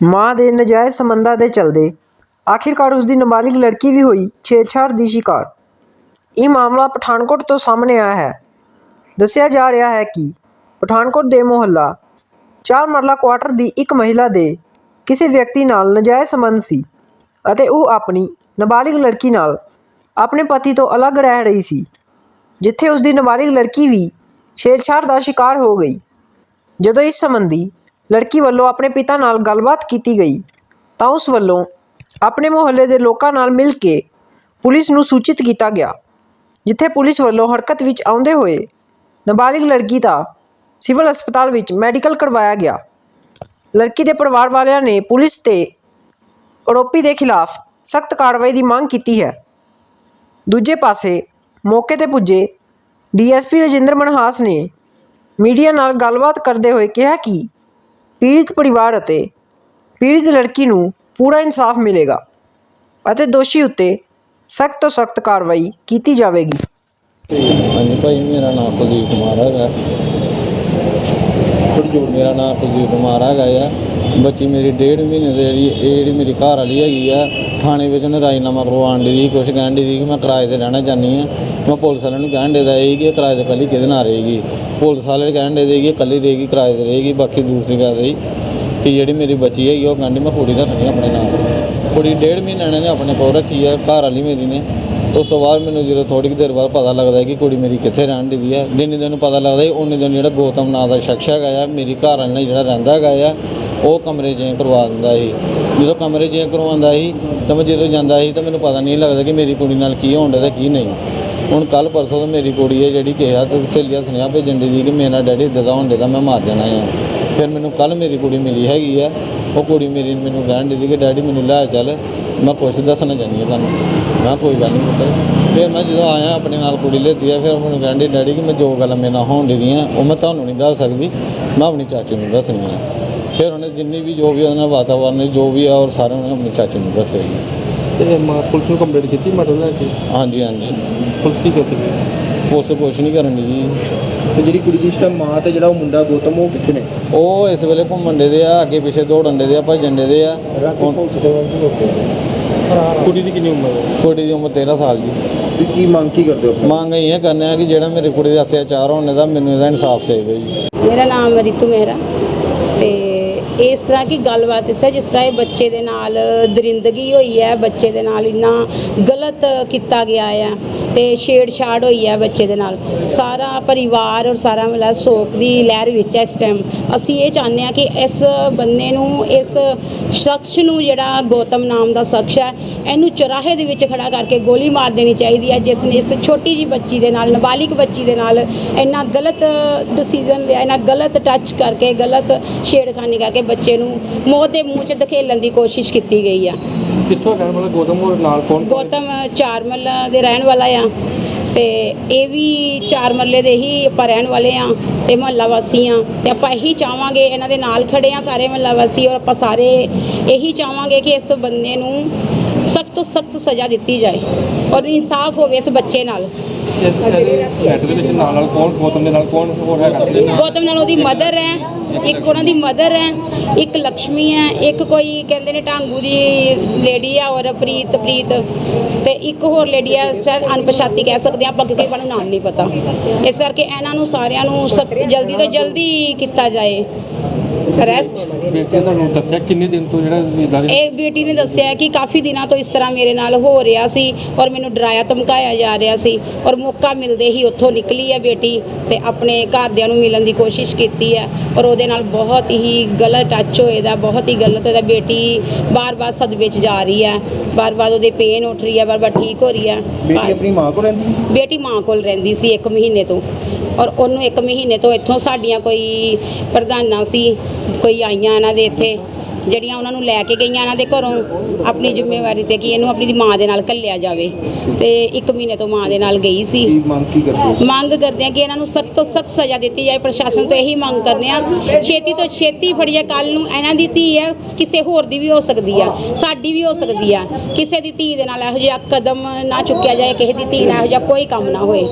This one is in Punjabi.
ਮਾਂ ਦੇ ਨਜਾਇਜ਼ ਸੰਬੰਧਾਂ ਦੇ ਚਲਦੇ, ਆਖਿਰਕਾਰ ਉਸ ਦੀ ਨਾਬਾਲਿਗ ਲੜਕੀ ਵੀ ਹੋਈ ਛੇੜਛਾੜ ਦੀ ਸ਼ਿਕਾਰ। ਇਹ ਮਾਮਲਾ ਪਠਾਨਕੋਟ ਤੋਂ ਸਾਹਮਣੇ ਆਇਆ ਹੈ। ਦੱਸਿਆ ਜਾ ਰਿਹਾ ਹੈ ਕਿ ਪਠਾਨਕੋਟ ਦੇ ਮੁਹੱਲਾ ਚਾਰ ਮਰਲਾ ਕੁਆਟਰ ਦੀ ਇੱਕ ਮਹਿਲਾ ਦੇ ਕਿਸੇ ਵਿਅਕਤੀ ਨਾਲ ਨਜਾਇਜ਼ ਸੰਬੰਧ ਸੀ ਅਤੇ ਉਹ ਆਪਣੀ ਨਾਬਾਲਿਗ ਲੜਕੀ ਨਾਲ ਆਪਣੇ ਪਤੀ ਤੋਂ ਅਲੱਗ ਰਹਿ ਰਹੀ ਸੀ, ਜਿੱਥੇ ਉਸ ਦੀ ਨਾਬਾਲਿਗ ਲੜਕੀ ਵੀ ਛੇੜਛਾੜ ਦਾ ਸ਼ਿਕਾਰ ਹੋ ਗਈ। ਜਦੋਂ ਇਸ ਸੰਬੰਧੀ ਲੜਕੀ ਵੱਲੋਂ ਆਪਣੇ ਪਿਤਾ ਨਾਲ ਗੱਲਬਾਤ ਕੀਤੀ ਗਈ। ਤਾਂ ਉਸ ਵੱਲੋਂ ਆਪਣੇ ਮੁਹੱਲੇ ਦੇ ਲੋਕਾਂ ਨਾਲ ਮਿਲ ਕੇ ਪੁਲਿਸ ਨੂੰ ਸੂਚਿਤ ਕੀਤਾ ਗਿਆ, ਜਿੱਥੇ ਪੁਲਿਸ ਵੱਲੋਂ ਹਰਕਤ ਵਿੱਚ ਆਉਂਦੇ ਹੋਏ ਨਾਬਾਲਿਗ ਲੜਕੀ ਦਾ ਸਿਵਲ ਹਸਪਤਾਲ ਵਿੱਚ ਮੈਡੀਕਲ ਕਰਵਾਇਆ ਗਿਆ। ਲੜਕੀ ਦੇ ਪਰਿਵਾਰ ਵਾਲਿਆਂ ਨੇ ਪੁਲਿਸ ਤੇ ਆਰੋਪੀ ਦੇ ਖਿਲਾਫ ਸਖਤ ਕਾਰਵਾਈ ਦੀ ਮੰਗ ਕੀਤੀ ਹੈ। ਦੂਜੇ ਪਾਸੇ ਮੌਕੇ ਤੇ ਪੁੱਜੇ ਡੀਐਸਪੀ ਰਜਿੰਦਰ ਮਨਹਾਸ ਨੇ ਮੀਡੀਆ ਨਾਲ ਗੱਲਬਾਤ ਕਰਦੇ ਹੋਏ ਕਿਹਾ ਕਿ ਪੀੜਿਤ ਪਰਿਵਾਰ ਅਤੇ ਪੀੜਿਤ ਲੜਕੀ ਨੂੰ ਪੂਰਾ ਇਨਸਾਫ ਮਿਲੇਗਾ ਅਤੇ ਦੋਸ਼ੀ ਉੱਤੇ ਸਖਤ ਤੋਂ ਸਖਤ ਕਾਰਵਾਈ ਕੀਤੀ ਜਾਵੇਗੀ। ਹਾਂਜੀ ਭਾਈ, ਮੇਰਾ ਨਾਮ ਕੁਲਦੀਪ ਕੁਮਾਰ ਹੈਗਾ। ਥੋੜੀ ਮੇਰਾ ਨਾਮ ਕੁਲਦੀਪ ਕੁਮਾਰ ਹੈਗਾ ਆ। ਬੱਚੀ ਮੇਰੀ ਡੇਢ ਮਹੀਨੇ ਦੀ ਜਿਹੜੀ, ਇਹ ਜਿਹੜੀ ਮੇਰੀ ਘਰ ਵਾਲੀ ਹੈਗੀ ਆ, ਥਾਣੇ ਵਿੱਚ ਉਹਨੇ ਰਾਜੀਨਾਮਾ ਕਰਵਾਉਣ ਦੀ ਕੁਛ ਕਹਿਣ ਦੀ ਕਿ ਮੈਂ ਕਿਰਾਏ ਤੇ ਰਹਿਣਾ ਚਾਹੁੰਦੀ ਆ। ਮੈਂ ਪੁਲਿਸ ਵਾਲਿਆਂ ਨੂੰ ਕਹਿਣ ਦੇ ਦਾ ਇਹ ਕਿ ਕਿਰਾਏ ਤੇ ਕੱਲੀ ਕਿਹਦੇ ਨਾਲ ਰਹੇਗੀ? ਪੁਲਿਸ ਵਾਲੇ ਕਹਿਣ ਦੇ ਦੇ ਕਿ ਇਹ ਕੱਲੀ ਰਹੇਗੀ, ਕਿਰਾਏ ਤੇ ਰਹੇਗੀ, ਬਾਕੀ ਦੂਸਰੀ ਗੱਲ ਰਹੀ ਕਿ ਜਿਹੜੀ ਮੇਰੀ ਬੱਚੀ ਹੈਗੀ ਉਹ ਕਹਿੰਦੀ ਮੈਂ ਕੁੜੀ ਰੱਖਣੀ ਆਪਣੇ ਨਾਲ। ਕੁੜੀ ਡੇਢ ਮਹੀਨੇ ਨੇ ਆਪਣੇ ਕੋਲ ਰੱਖੀ ਆ, ਘਰ ਵਾਲੀ ਮੇਰੀ ਨੇ। ਉਸ ਤੋਂ ਬਾਅਦ ਮੈਨੂੰ ਜਦੋਂ ਥੋੜੀ ਦੇਰ ਬਾਅਦ ਪਤਾ ਲੱਗਦਾ ਕਿ ਕੁੜੀ ਮੇਰੀ ਕਿੱਥੇ ਰਹਿਣ ਦੀ ਹੈ ਜਿੰਨੇ ਦਿਨ ਪਤਾ ਲੱਗਦਾ ਹੈ ਉਨੇ ਦਿਨ ਜਿਹੜਾ ਗੌਤਮ ਨਾਂ ਦਾ ਸ਼ਖਸ ਹੈਗਾ ਆ, ਮੇਰੀ ਘਰ ਵਾਲੇ ਨਾਲ ਜਿਹੜਾ ਰਹਿੰਦਾ ਹੈਗਾ ਆ ਉਹ ਕਮਰੇ ਚੇਂਜ ਕਰਵਾ ਦਿੰਦਾ ਸੀ। ਜਦੋਂ ਕਮਰੇ ਚੇਂਜ ਕਰਵਾਉਂਦਾ ਸੀ, ਤਾਂ ਮੈਂ ਜਦੋਂ ਜਾਂਦਾ ਸੀ, ਤਾਂ ਮੈਨੂੰ ਪਤਾ ਨਹੀਂ ਲੱਗਦਾ ਕਿ ਮੇਰੀ ਕੁੜੀ ਨਾਲ ਕੀ ਹੋਣ ਡਿਆ ਤੇ ਕੀ ਨਹੀਂ। ਹੁਣ ਕੱਲ ਪਰਸੋਂ ਤੋਂ ਮੇਰੀ ਕੁੜੀ ਹੈ ਜਿਹੜੀ ਕਿਹਾ ਤੇ ਸਹੇਲੀਆਂ ਸੁਨੇਹਾ ਭੇਜਣ ਦੀ ਸੀ ਕਿ ਮੇਰਾ ਡੈਡੀ ਇੱਦਾਂ ਦਾ ਹੋਣ ਡਿਆ ਮੈਂ ਮਾਰ ਜਾਣਾ ਆ। ਫਿਰ ਮੈਨੂੰ ਕੱਲ ਮੇਰੀ ਕੁੜੀ ਮਿਲੀ ਹੈਗੀ ਆ। ਉਹ ਕੁੜੀ ਮੇਰੀ ਮੈਨੂੰ ਕਹਿਣ ਦੀ ਕਿ ਡੈਡੀ ਮੈਨੂੰ ਲੈ ਚੱਲ, ਮੈਂ ਕੁਛ ਦੱਸਣਾ ਚਾਹੁੰਦੀ ਹਾਂ ਤੁਹਾਨੂੰ। ਮੈਂ ਕਿਹਾ ਕੋਈ ਗੱਲ ਨਹੀਂ ਪੁੱਤਰ ਫਿਰ ਮੈਂ ਜਦੋਂ ਆਇਆ, ਆਪਣੇ ਨਾਲ ਕੁੜੀ ਲੈਤੀ ਆ, ਫਿਰ ਉਹ ਮੈਨੂੰ ਕਹਿੰਦੀ ਡੈਡੀ ਕਿ ਮੈਂ ਜੋ ਗੱਲਾਂ ਮੇਰੇ ਨਾਲ ਹੋਣ ਦੀਆਂ ਉਹ ਮੈਂ ਤੁਹਾਨੂੰ ਨਹੀਂ ਦੱਸ ਸਕਦੀ, ਮੈਂ ਆਪਣੀ ਚਾਚੀ ਨੂੰ ਦੱਸਣੀ ਆ। ਫਿਰ ਉਹਨੇ ਜਿੰਨੀ ਵੀ ਜੋ ਵੀ ਉਹਦੇ ਨਾਲ ਵਾਤਾਵਰਨ ਜੋ ਵੀ ਆ ਔਰ ਸਾਰੇ ਉਹਨੇ ਆਪਣੀ ਚਾਚੀ ਨੂੰ ਦੱਸਿਆ ਜੀ ਤੇ ਮੈਂ ਪੁਲਿਸ ਨੂੰ ਕੰਪਲੇਂਟ ਕੀਤੀ ਮਰਡਰ ਲੈ ਕੇ? ਹਾਂਜੀ ਹਾਂਜੀ। ਪੁਲਿਸ ਕੀ ਕਰਦੀ ਪਈ? ਪੁਲਿਸ ਕੁਛ ਨਹੀਂ ਕਰਨ ਦੀ ਜੀ ਤੇ ਜਿਹੜੀ ਕੁੜੀ ਦੀ ਇਸ ਟਾਈਮ ਮਾਂ ਤੇ ਜਿਹੜਾ ਉਹ ਮੁੰਡਾ ਗੌਤਮ ਉਹ ਕਿੱਥੇ ਨੇ? ਉਹ ਇਸ ਵੇਲੇ ਘੁੰਮਣ ਦੇ ਦੇ ਆ ਅੱਗੇ ਪਿੱਛੇ ਦੌੜਨ ਦੇ ਦੇ ਆ ਭੱਜਣ ਦੇ ਦੇ ਆ। ਹੁਣ ਕੁੜੀ ਦੀ ਕਿੰਨੀ ਉਮਰ ਹੈ? ਕੁੜੀ ਦੀ ਉਮਰ 13 ਸਾਲ ਦੀ। ਤੇ ਕੀ ਮੰਗ ਕੀ ਕਰਦੇ ਹੋ ਮੰਗ ਇਹ ਕਰਨੇ ਆ ਕਿ ਜਿਹੜਾ ਮੇਰੇ ਕੁੜੀ ਦੇ ਅਤਿਆਚਾਰ ਹੋਣੇ ਦਾ ਮੈਨੂੰ ਇਹਦਾ ਇਨਸਾਫ ਚਾਹੀਦਾ ਜੀ। ਮੇਰਾ ਨਾਮ ਰਿਤੂ ਮਹਿਰਾ ਤੇ ਇਸ ਤਰ੍ਹਾਂ ਕੀ ਗੱਲਬਾਤ ਇਸ ਹੈ ਜਿਸ ਤਰ੍ਹਾਂ ਇਹ ਬੱਚੇ ਦੇ ਨਾਲ ਦਰਿੰਦਗੀ ਹੋਈ ਹੈ, ਬੱਚੇ ਦੇ ਨਾਲ ਇੰਨਾ ਗਲਤ ਕੀਤਾ ਗਿਆ ਹੈ ਤੇ ਛੇੜਛਾੜ ਹੋਈ ਹੈ ਬੱਚੇ ਦੇ ਨਾਲ। ਸਾਰਾ ਪਰਿਵਾਰ ਔਰ ਸਾਰਾ ਮਤਲਬ ਸੋਕ ਦੀ ਲਹਿਰ ਵਿੱਚ ਹੈ ਇਸ ਟਾਈਮ ਅਸੀਂ ਇਹ ਚਾਹੁੰਦੇ ਹਾਂ ਕਿ ਇਸ ਬੰਦੇ ਨੂੰ, ਇਸ ਸ਼ਖਸ ਨੂੰ ਜਿਹੜਾ ਗੌਤਮ ਨਾਮ ਦਾ ਸ਼ਖਸ ਹੈ, ਇਹਨੂੰ ਚੁਰਾਹੇ ਦੇ ਵਿੱਚ ਖੜਾ ਕਰਕੇ ਗੋਲੀ ਮਾਰ ਦੇਣੀ ਚਾਹੀਦੀ ਹੈ, ਜਿਸ ਨੇ ਇਸ ਛੋਟੀ ਜੀ ਬੱਚੀ ਦੇ ਨਾਲ, ਨਾਬਾਲਿਗ ਬੱਚੀ ਦੇ ਨਾਲ ਇੰਨਾ ਗਲਤ ਡਿਸੀਜਨ ਲਿਆ, ਇੰਨਾ ਗਲਤ ਟੱਚ ਕਰਕੇ, ਗਲਤ ਛੇੜਖਾਨੀ ਕਰਕੇ ਬੱਚੇ ਨੂੰ ਮੌਤ ਦੇ ਮੂੰਹ 'ਚ ਧਕੇਲਣ ਦੀ ਕੋਸ਼ਿਸ਼ ਕੀਤੀ ਗਈ ਆ। ਕਿੱਥੋਂ ਕਹਿਣ ਵਾਲਾ ਗੌਤਮ ਔਰ ਨਾਲ ਕੌਣ ਗੌਤਮ ਚਾਰ ਮੱਲਾ ਦੇ ਰਹਿਣ ਵਾਲਾ ਆ ਤੇ ਇਹ ਵੀ ਚਾਰ ਮਰਲੇ ਦੇ ਹੀ ਆਪਾਂ ਰਹਿਣ ਵਾਲੇ ਆ ਤੇ ਮਹੱਲਾ ਵਾਸੀ ਆ ਤੇ ਆਪਾਂ ਇਹੀ ਚਾਹਾਂਗੇ ਇਹਨਾਂ ਦੇ ਨਾਲ ਖੜੇ ਆ ਸਾਰੇ ਮਹੱਲਾ ਵਾਸੀ ਔਰ ਆਪਾਂ ਸਾਰੇ ਇਹੀ ਚਾਹਾਂਗੇ ਕਿ ਇਸ ਬੰਦੇ ਨੂੰ ਸਖਤ ਤੋਂ ਸਖਤ ਸਜ਼ਾ ਦਿੱਤੀ ਜਾਏ ਔਰ ਇਨਸਾਫ ਹੋਵੇ ਇਸ ਬੱਚੇ ਨਾਲ ਫਲੈਟ ਦੇ ਵਿੱਚ ਨਾਲ ਨਾਲ ਕੌਣ ਗੌਤਮ ਦੇ ਨਾਲ ਕੌਣ ਹੋਰ ਹੈਗਾ ਗੌਤਮ ਨਾਲ ਉਹਦੀ ਮਦਰ ਹੈ ਇੱਕ ਉਹਨਾਂ ਦੀ ਮਦਰ ਹੈ, ਇੱਕ ਲక్ష్ਮੀ ਹੈ, ਇੱਕ ਕੋਈ ਕਹਿੰਦੇ ਨੇ ਢਾਂਗੂ ਦੀ ਲੇਡੀ ਆ ਔਰ ਪ੍ਰੀਤ ਪ੍ਰੀਤ ਤੇ ਇੱਕ ਹੋਰ ਲੇਡੀ ਆ, ਸ਼ਾਇਦ ਅਣਪਛਾਤੀ ਕਹਿ ਸਕਦੇ ਆ ਆਪਾਂ ਕਿਉਂਕਿ ਆਪਾਂ ਨੂੰ ਨਾਮ ਨਹੀਂ ਪਤਾ। ਇਸ ਕਰਕੇ ਇਹਨਾਂ ਨੂੰ ਸਾਰਿਆਂ ਨੂੰ ਸਖਤ ਜਲਦੀ ਤੋਂ ਜਲਦੀ ਕੀਤਾ ਜਾਏ। ਅਰੈਸਟ ਬੇਟੀ ਨੇ ਤੁਹਾਨੂੰ ਦੱਸਿਆ ਕਿੰਨੇ ਦਿਨ ਤੋਂ ਜਿਹੜਾ ਇਦਾਂ ਦੇ ਇਹ ਬੇਟੀ ਨੇ ਦੱਸਿਆ ਕਿ ਕਾਫੀ ਦਿਨਾਂ ਤੋਂ ਇਸ ਤਰ੍ਹਾਂ ਮੇਰੇ ਨਾਲ ਹੋ ਰਿਹਾ ਸੀ ਔਰ ਮੈਨੂੰ ਡਰਾਇਆ ਧਮਕਾਇਆ ਜਾ ਰਿਹਾ ਸੀ ਔਰ ਮੌਕਾ ਮਿਲਦੇ ਹੀ ਉੱਥੋਂ ਨਿਕਲੀ ਹੈ ਬੇਟੀ ਤੇ ਆਪਣੇ ਘਰਦਿਆਂ ਨੂੰ ਮਿਲਣ ਦੀ ਕੋਸ਼ਿਸ਼ ਕੀਤੀ ਹੈ ਔਰ ਉਹਦੇ ਨਾਲ ਬਹੁਤ ਹੀ ਗਲਤ ਟੱਚ ਹੋਏਦਾ ਬਹੁਤ ਹੀ ਗਲਤ ਹੋਏਦਾ ਬੇਟੀ ਬਾਰ-ਬਾਰ ਸਦਮੇ 'ਚ ਜਾ ਰਹੀ ਹੈ ਬਾਰ-ਬਾਰ ਉਹਦੇ ਪੇਨ ਉੱਠ ਰਹੀ ਹੈ ਬਾਰ-ਬਾਰ ਠੀਕ ਹੋ ਰਹੀ ਹੈ ਬੇਟੀ ਆਪਣੀ ਮਾਂ ਕੋਲ ਰਹਿੰਦੀ ਸੀ? ਬੇਟੀ ਮਾਂ ਕੋਲ ਰਹਿੰਦੀ ਸੀ 1 ਮਹੀਨੇ ਤੋਂ ਔਰ ਉਹਨੂੰ 1 ਮਹੀਨੇ ਤੋਂ ਇੱਥੋਂ ਸਾਡੀਆਂ ਕੋਈ ਪ੍ਰਧਾਨਾਂ ਸੀ ਕੋਈ ਆਈਆਂ ਇਹਨਾਂ ਦੇ ਇੱਥੇ ਜਿਹੜੀਆਂ ਉਹਨਾਂ ਨੂੰ ਲੈ ਕੇ ਗਈਆਂ ਇਹਨਾਂ ਦੇ ਘਰੋਂ ਆਪਣੀ ਜ਼ਿੰਮੇਵਾਰੀ ਤੇ ਕਿ ਇਹਨੂੰ ਆਪਣੀ ਮਾਂ ਦੇ ਨਾਲ ਘੱਲਿਆ ਜਾਵੇ। ਤੇ 1 ਮਹੀਨੇ ਤੋਂ ਮਾਂ ਦੇ ਨਾਲ ਗਈ ਸੀ। ਮੰਗ ਕੀ ਕਰਦੇ ਮੰਗ ਕਰਦੇ ਆ ਕਿ ਇਹਨਾਂ ਨੂੰ ਸਖਤ ਤੋਂ ਸਖਤ ਸਜ਼ਾ ਦਿੱਤੀ ਜਾਏ। ਪ੍ਰਸ਼ਾਸਨ ਤੋਂ ਇਹੀ ਮੰਗ ਕਰਨੇ ਆ ਛੇਤੀ ਤੋਂ ਛੇਤੀ ਫੜੀਏ ਕੱਲ ਨੂੰ ਇਹਨਾਂ ਦੀ ਧੀ ਹੈ। ਕਿਸੇ ਹੋਰ ਦੀ ਵੀ ਹੋ ਸਕਦੀ ਆ। ਸਾਡੀ ਵੀ ਹੋ ਸਕਦੀ ਆ। ਕਿਸੇ ਦੀ ਧੀ ਦੇ ਨਾਲ ਇਹੋ ਜਿਹਾ ਕਦਮ ਨਾ ਚੁੱਕਿਆ ਜਾਏ ਕਿਸੇ ਦੀ ਧੀ ਨਾਲ ਇਹੋ ਜਿਹਾ ਕੋਈ ਕੰਮ ਨਾ ਹੋਏ।